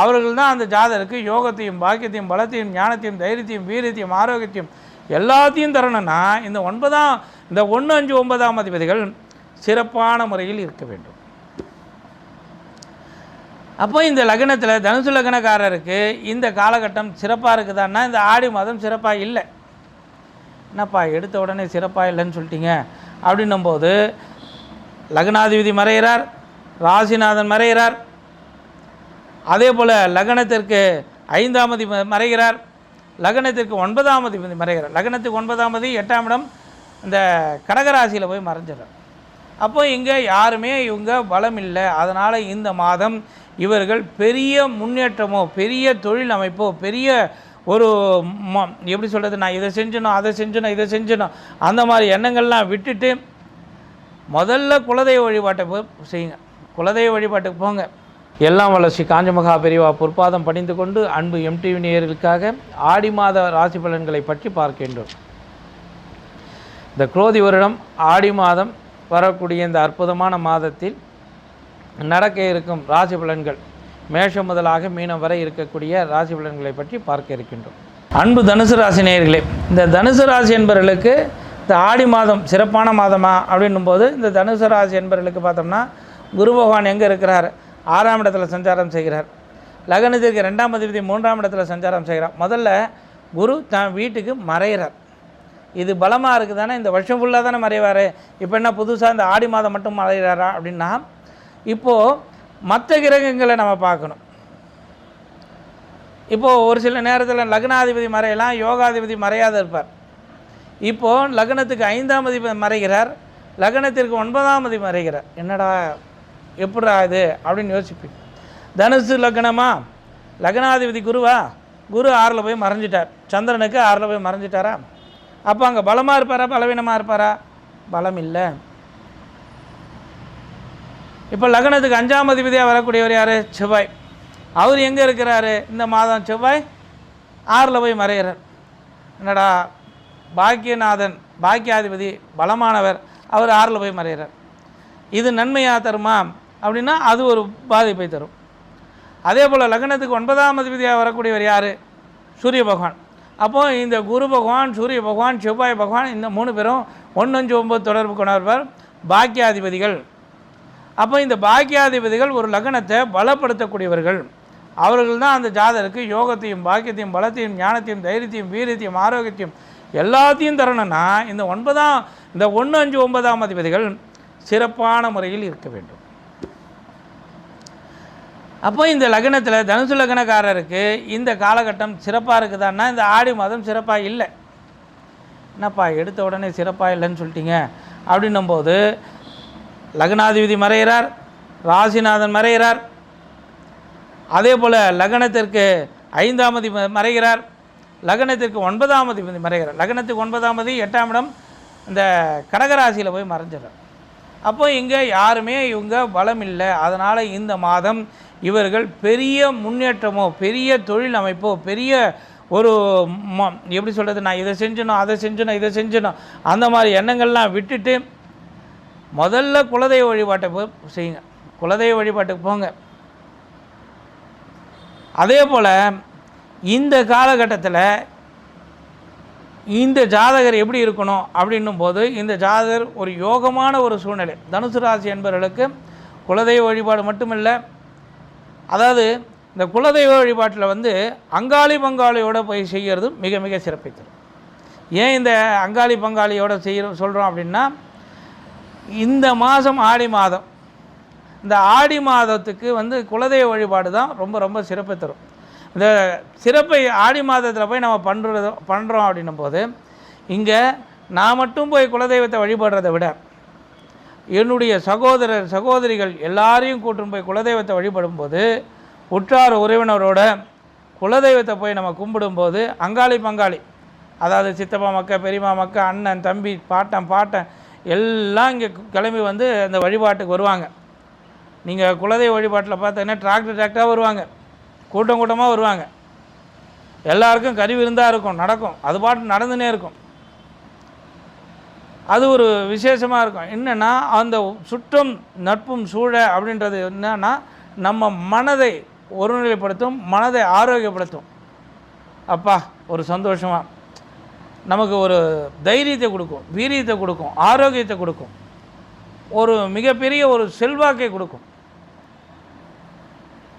அவர்கள் தான் அந்த ஜாதருக்கு யோகத்தையும் பாக்கியத்தையும் பலத்தையும் ஞானத்தையும் தைரியத்தையும் வீரியத்தையும் ஆரோக்கியத்தையும் எல்லாத்தையும் தரணும்னா இந்த ஒன்பதாம் இந்த ஒன்று அஞ்சு ஒன்பதாம் அதிபதிகள் சிறப்பான முறையில் இருக்க வேண்டும். அப்போ இந்த லக்னத்தில் தனுசு லக்னக்காரருக்கு இந்த காலகட்டம் சிறப்பாக இருக்குதான்னா இந்த ஆடி மாதம் சிறப்பாக இல்லை. என்னப்பா எடுத்த உடனே சிறப்பாக இல்லைன்னு சொல்லிட்டீங்க? அப்படின்னும்போது லக்னாதிபதி மறைகிறார் ராசிநாதன் மறைகிறார் அதே போல் லக்னத்திற்கு ஐந்தாம் அதிபதி மறைகிறார். லக்னத்திற்கு ஒன்பதாம் அதிபதி மறைகிறார். லக்னத்துக்கு ஒன்பதாம் அதிபதி எட்டாம் இடம் இந்த கடகராசியில் போய் மறைஞ்சிடறார். அப்போ இங்கே யாருமே இவங்க பலம் இல்லை. அதனால் இந்த மாதம் இவர்கள் பெரிய முன்னேற்றமோ பெரிய தொழில் அமைப்போ பெரிய ஒரு ம- எப்படி சொல்கிறது நான் இதை செஞ்சணும் அதை செஞ்சணும் இதை செஞ்சணும் அந்த மாதிரி எண்ணங்கள்லாம் விட்டுட்டு முதல்ல குலதெய்வ வழிபாட்டை போய் செய்யுங்க. குலதெய்வ வழிபாட்டுக்கு போங்க. எல்லாம் வளர்ச்சி காஞ்சமகா பிரிவா பொற்பாதம் பணிந்து கொண்டு அன்பு எம்டிவி நேயர்களுக்காக ஆடி மாத ராசி பலன்களை பற்றி பார்க்கின்றோம். இந்த குரோதி வருடம் ஆடி மாதம் வரக்கூடிய இந்த அற்புதமான மாதத்தில் நடக்க இருக்கும் ராசி பலன்கள் மேஷம் முதலாக மீனம் வரை இருக்கக்கூடிய ராசி பலன்களை பற்றி பார்க்க இருக்கின்றோம். அன்பு தனுசு ராசி நேயர்களே இந்த தனுசு ராசி என்பவர்களுக்கு இந்த ஆடி மாதம் சிறப்பான மாதமா அப்படின்னும் போது இந்த தனுசு ராசி என்பவர்களுக்கு பார்த்தோம்னா குரு பகவான் எங்கே இருக்கிறார்? ஆறாம் இடத்துல சஞ்சாரம் செய்கிறார். லக்னத்திற்கு ரெண்டாம் அதிபதி மூன்றாம் இடத்துல சஞ்சாரம் செய்கிறார். முதல்ல குரு தன் வீட்டுக்கு மறைகிறார். இது பலமாக இருக்குது தானே இந்த வருஷம் ஃபுல்லாக தானே மறைவார். இப்போ என்ன புதுசாக இந்த ஆடி மாதம் மட்டும் மறைகிறாரா அப்படின்னா இப்போது மற்ற கிரகங்களை நம்ம பார்க்கணும். இப்போது ஒரு சில நேரத்தில் லக்னாதிபதி மறையலாம் யோகாதிபதி மறையாத இருப்பார். இப்போது லக்னத்துக்கு ஐந்தாம் அதிபதி மறைகிறார். லக்னத்திற்கு ஒன்பதாம் அதிபதி மறைகிறார். என்னடா எப்படா இது? அப்படின்னு யோசிப்பேன் தனுசு லக்னமா? லக்னாதிபதி குருவா? குரு ஆறில் போய் மறைஞ்சிட்டார். சந்திரனுக்கு ஆறில் போய் மறைஞ்சிட்டாரா? அப்போ அங்கே பலமாக இருப்பாரா? பலவீனமாக இருப்பாரா? பலம் இல்லை. இப்போ லக்னத்துக்கு அஞ்சாம் அதிபதியாக வரக்கூடியவர் யார்? செவ்வாய். அவர் எங்கே இருக்கிறாரு? இந்த மாதம் செவ்வாய் ஆறில் போய் மறைகிறார் என்னடா? பாக்கியநாதன் பாக்கியாதிபதி பலமானவர். அவர் ஆறில் போய் மறைகிறார் இது நன்மையாக தருமா? அப்படின்னா அது ஒரு பாதிப்பை தரும். அதே போல் லக்னத்துக்கு ஒன்பதாம் அதிபதியாக வரக்கூடியவர் யார்? சூரிய பகவான். அப்போது இந்த குரு பகவான் சூரிய பகவான் செவ்வாய் பகவான் இந்த மூணு பேரும் ஒன்று அஞ்சு ஒம்பது தொடர்பு கொண்டவர் பாக்கியாதிபதிகள். அப்போ இந்த பாக்கியாதிபதிகள் ஒரு லக்னத்தை பலப்படுத்தக்கூடியவர்கள். அவர்கள் தான் அந்த ஜாதருக்கு யோகத்தையும் பாக்கியத்தையும் பலத்தையும் ஞானத்தையும் தைரியத்தையும் வீரியத்தையும் ஆரோக்கியத்தையும் எல்லாத்தையும் தரணும்னா இந்த ஒன்பதாம் இந்த ஒன்று அஞ்சு ஒன்பதாம் அதிபதிகள் சிறப்பான முறையில் இருக்க வேண்டும். அப்போ இந்த லக்னத்தில் தனுசு லக்னக்காரருக்கு இந்த காலகட்டம் சிறப்பாக இருக்குதான்னா இந்த ஆடி மாதம் சிறப்பாக இல்லை. என்னப்பா எடுத்த உடனே சிறப்பாக இல்லைன்னு சொல்லிட்டீங்க? அப்படின்னும்போது லக்னாதிபதி மறைகிறார் ராசிநாதன் மறைகிறார். அதே போல் லக்னத்திற்கு ஐந்தாம் அதிபதி மறைகிறார். லக்னத்திற்கு ஒன்பதாம் அதிபதி மறைகிறார். லக்னத்துக்கு ஒன்பதாம் அதிபதி எட்டாம் இடம் இந்த கடகராசியில் போய் மறைஞ்சிடறார். அப்போ இங்கே யாருமே இவங்க பலம் இல்லை அதனால் இந்த மாதம் இவர்கள் பெரிய முன்னேற்றமோ பெரிய தொழில் அமைப்போ பெரிய ஒரு ம- எப்படி சொல்கிறது நான் இதை செஞ்சணும் அதை செஞ்சணும் இதை செஞ்சணும் அந்த மாதிரி எண்ணங்கள்லாம் விட்டுட்டு முதல்ல குலதெய்வ வழிபாட்டை போய் செய்யுங்க. குலதெய்வ வழிபாட்டுக்கு போங்க. அதே போல் இந்த காலகட்டத்தில் இந்த ஜாதகர் எப்படி இருக்கணும் அப்படின்னும் போது இந்த ஜாதகர் ஒரு யோகமான ஒரு சூழ்நிலை. தனுசு ராசி என்பவர்களுக்கு குலதெய்வ வழிபாடு மட்டுமில்லை. அதாவது இந்த குலதெய்வ வழிபாட்டில் வந்து அங்காளி பங்காளியோடு போய் செய்கிறது மிக மிக சிறப்பை தரும் ஏன் இந்த அங்காளி பங்காளியோட செய்ய சொல்கிறோம் அப்படின்னா இந்த மாதம் ஆடி மாதம். இந்த ஆடி மாதத்துக்கு வந்து குலதெய்வ வழிபாடு தான் ரொம்ப ரொம்ப சிறப்பை தரும். இந்த சிறப்பை ஆடி மாதத்தில் போய் நம்ம பண்ணுறது பண்ணுறோம் அப்படின்னும் போது இங்கே நான் மட்டும் போய் குலதெய்வத்தை வழிபடுறதை விட என்னுடைய சகோதரர் சகோதரிகள் எல்லாரையும் கூட்டும் போய் குலதெய்வத்தை வழிபடும்போது உற்றார் உறவினரோட குலதெய்வத்தை போய் நம்ம கும்பிடும்போது அங்காளி பங்காளி அதாவது சித்தப்பா மக்க பெரியம்மா மக்க அண்ணன் தம்பி பாட்டன் பாட்டன் எல்லாம் இங்கே கிளம்பி வந்து அந்த வழிபாட்டுக்கு வருவாங்க. நீங்கள் குலதெய்வ வழிபாட்டில் பார்த்தீங்கன்னா டிராக்டர் டிராக்டராக வருவாங்க. கூட்டம் கூட்டமாக வருவாங்க. எல்லாருக்கும் கறி விருந்தாக இருக்கும் நடக்கும். அது பாட்டு நடந்துனே இருக்கும். அது ஒரு விசேஷமாக இருக்கும். என்னென்னா அந்த சுற்றம் நட்பும் சூழ அப்படின்றது என்னென்னா நம்ம மனதை ஒருநிலைப்படுத்தும் மனதை ஆரோக்கியப்படுத்தும். அப்பா ஒரு சந்தோஷமாக நமக்கு ஒரு தைரியத்தை கொடுக்கும் வீரியத்தை கொடுக்கும் ஆரோக்கியத்தை கொடுக்கும். ஒரு மிகப்பெரிய ஒரு செல்வாக்கை கொடுக்கும்.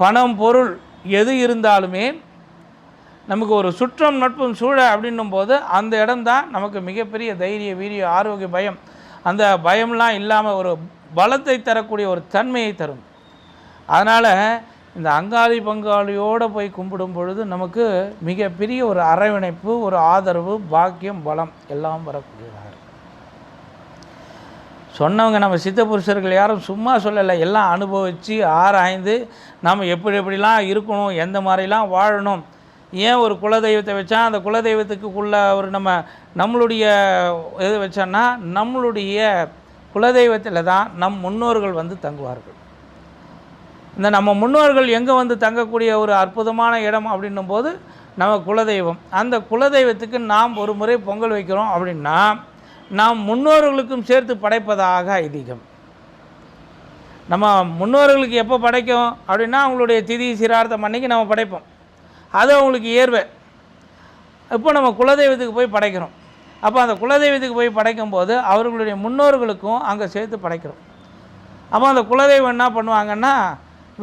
பணம் பொருள் எது இருந்தாலுமே நமக்கு ஒரு சுற்றம் நட்பும் சூழ அப்படின்னும் போது அந்த இடம்தான் நமக்கு மிகப்பெரிய தைரிய வீரிய ஆரோக்கிய பயம். அந்த பயம்லாம் இல்லாமல் ஒரு பலத்தை தரக்கூடிய ஒரு தன்மையை தரும். அதனால் இந்த அங்காளி பங்காளியோடு போய் கும்பிடும் பொழுது நமக்கு மிகப்பெரிய ஒரு அரவணைப்பு ஒரு ஆதரவு பாக்கியம் பலம் எல்லாம் வரக்கூடியதாக இருக்கும். சொன்னவங்க நம்ம சித்த புருஷர்கள் யாரும் சும்மா சொல்லலை. எல்லாம் அனுபவித்து ஆராய்ந்து நம்ம எப்படி எப்படிலாம் இருக்கணும் எந்த மாதிரிலாம் வாழணும். ஏன் ஒரு குலதெய்வத்தை வச்சா அந்த குலதெய்வத்துக்குள்ளே ஒரு நம்ம நம்மளுடைய இது வச்சோன்னா நம்மளுடைய குலதெய்வத்தில் தான் நம் முன்னோர்கள் வந்து தங்குவார்கள். இந்த நம்ம முன்னோர்கள் எங்கே வந்து தங்கக்கூடிய ஒரு அற்புதமான இடம் அப்படின்னும் போது நம்ம குலதெய்வம். அந்த குலதெய்வத்துக்கு நாம் ஒரு முறை பொங்கல் வைக்கிறோம் அப்படின்னா நாம் முன்னோர்களுக்கும் சேர்த்து படைப்பதாக ஐதீகம். நம்ம முன்னோர்களுக்கு எப்போ படைக்கும் அப்படின்னா அவங்களுடைய திதி சிரார்த்தம் அன்னைக்கு நம்ம படைப்போம். அது அவங்களுக்கு ஏர்வை. இப்போ நம்ம குலதெய்வத்துக்கு போய் படைக்கிறோம். அப்போ அந்த குலதெய்வத்துக்கு போய் படைக்கும் போது அவர்களுடைய முன்னோர்களுக்கும் அங்கே சேர்த்து படைக்கிறோம். அப்போ அந்த குலதெய்வம் என்ன பண்ணுவாங்கன்னா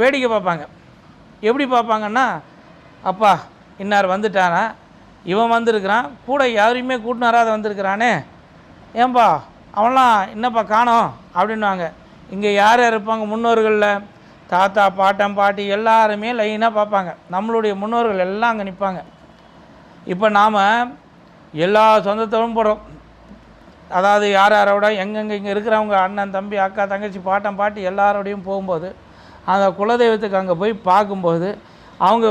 வேடிக்கை பார்ப்பாங்க. எப்படி பார்ப்பாங்கன்னா அப்பா இன்னார் வந்துட்டானா இவன் வந்திருக்கிறான். கூட யாரையுமே கூட்டின்னு வராத வந்திருக்கிறானே. ஏன்பா அவன்லாம் என்னப்பா காணோம்? அப்படின்வாங்க இங்கே யார் யார் இருப்பாங்க முன்னோர்களில்? தாத்தா பாட்டன் பாட்டி எல்லாருமே லைனாக பார்ப்பாங்க. நம்மளுடைய முன்னோர்கள் எல்லாம் அங்கே நிற்பாங்க இப்போ நாம் எல்லா சொந்தத்தோடும் போகிறோம் அதாவது யார் யாரோட எங்கெங்கே இங்கே இருக்கிறவங்க அண்ணன் தம்பி அக்கா தங்கச்சி பாட்டன் பாட்டி எல்லாரோடையும் போகும்போது அந்த குலதெய்வத்துக்கு அங்கே போய் பார்க்கும்போது அவங்க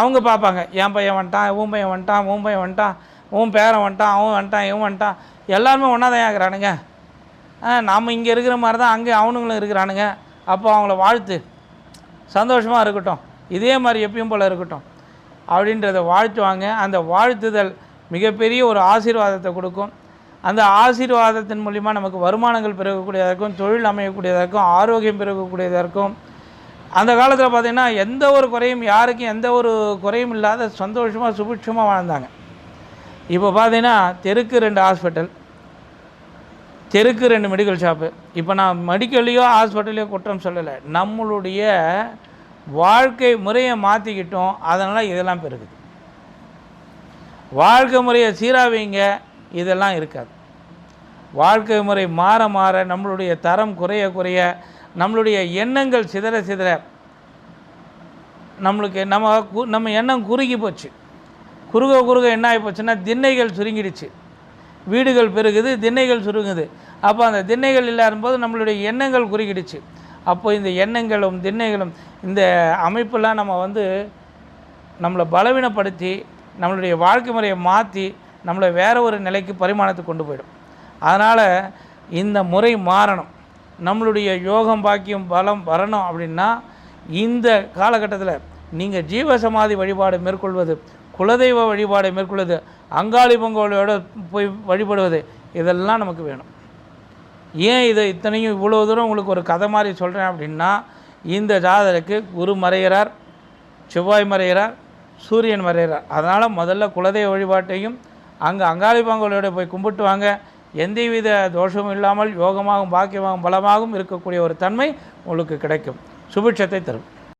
அவங்க பார்ப்பாங்க. என் பையன் வந்துட்டான் உன் பையன் வந்துட்டான் உன் பையன் வந்துட்டான் உன் பேரன் வந்துட்டான் அவன் வந்துட்டான் இவன் வந்துட்டான். எல்லாருமே ஒன்றா தான் இருக்கிறானுங்க நாம் இங்கே இருக்கிற மாதிரி தான் அங்கே அவனுங்களும் இருக்கிறானுங்க. அப்போ அவங்கள வாழ்த்து. சந்தோஷமாக இருக்கட்டும். இதே மாதிரி எப்பயும் போல் இருக்கட்டும். அப்படின்றத வாழ்த்துவாங்க. அந்த வாழ்த்துதல் மிகப்பெரிய ஒரு ஆசீர்வாதத்தை கொடுக்கும். அந்த ஆசீர்வாதத்தின் மூலிமா நமக்கு வருமானங்கள் பெருகக்கூடியதாக இருக்கும் தொழில் அமையக்கூடியதாக இருக்கும் ஆரோக்கியம் பெருகக்கூடியதாக இருக்கும் அந்த காலத்தில் பார்த்திங்கன்னா எந்த ஒரு குறையும் யாருக்கும் எந்த ஒரு குறையும் இல்லாத சந்தோஷமாக சுபிட்சமாக வாழ்ந்தாங்க. இப்போ பார்த்தீங்கன்னா தெருக்கு ரெண்டு ஹாஸ்பிட்டல் தெருக்கு ரெண்டு மெடிக்கல் ஷாப்பு இப்போ நான் மெடிக்கல்லையோ ஹாஸ்பிட்டல்லையோ குற்றம் சொல்லலை. நம்மளுடைய வாழ்க்கை முறையை மாற்றிக்கிட்டோம் அதனால் இதெல்லாம் பெருகுது. வாழ்க்கை முறையை சீராவிங்க இதெல்லாம் இருக்காது. வாழ்க்கை முறை மாற மாற நம்மளுடைய தரம் குறைய குறைய நம்மளுடைய எண்ணங்கள் சிதற சிதற நம்மளுக்கு நம்ம கு- நம்ம எண்ணம் குறுகி போச்சு. குறுக குறுக என்ன ஆகி போச்சுன்னா திண்ணைகள் சுருங்கிடுச்சு. வீடுகள் பெருகுது திண்ணைகள் சுருங்குது. அப்போ அந்த திண்ணைகள் இல்லாதபோது நம்மளுடைய எண்ணங்கள் குறுகிடுச்சு. அப்போ இந்த எண்ணங்களும் திண்ணைகளும் இந்த அமைப்பெல்லாம் நம்ம வந்து நம்மளை பலவீனப்படுத்தி நம்மளுடைய வாழ்க்கை முறையை மாற்றி நம்மளை வேறு ஒரு நிலைக்கு பரிமாணத்துக்கு கொண்டு போயிடும். அதனால் இந்த முறை மாறணும். நம்மளுடைய யோகம் பாக்கியம் பலம் வரணும் அப்படின்னா இந்த காலகட்டத்தில் நீங்கள் ஜீவசமாதி வழிபாடு மேற்கொள்வது குலதெய்வ வழிபாடை மேற்கொள்வது அங்காளி பொங்கலோட போய் வழிபடுவது இதெல்லாம் நமக்கு வேணும். ஏன் இதை இத்தனையும் இவ்வளோ தூரம் உங்களுக்கு ஒரு கதை மாதிரி சொல்கிறேன் அப்படின்னா இந்த ஜாதகருக்கு குரு மறைகிறார் செவ்வாய் மறைகிறார் சூரியன் மறைகிறார். அதனால் முதல்ல குலதெய்வ வழிபாட்டையும் அங்கே அங்காளி பொங்கலோட போய் கும்பிட்டு வாங்க எந்தவித தோஷமும் இல்லாமல் யோகமாகவும் பாக்கியமாகவும் பலமாகவும் இருக்கக்கூடிய ஒரு தன்மை உங்களுக்கு கிடைக்கும். சுபிட்சத்தை தரும்.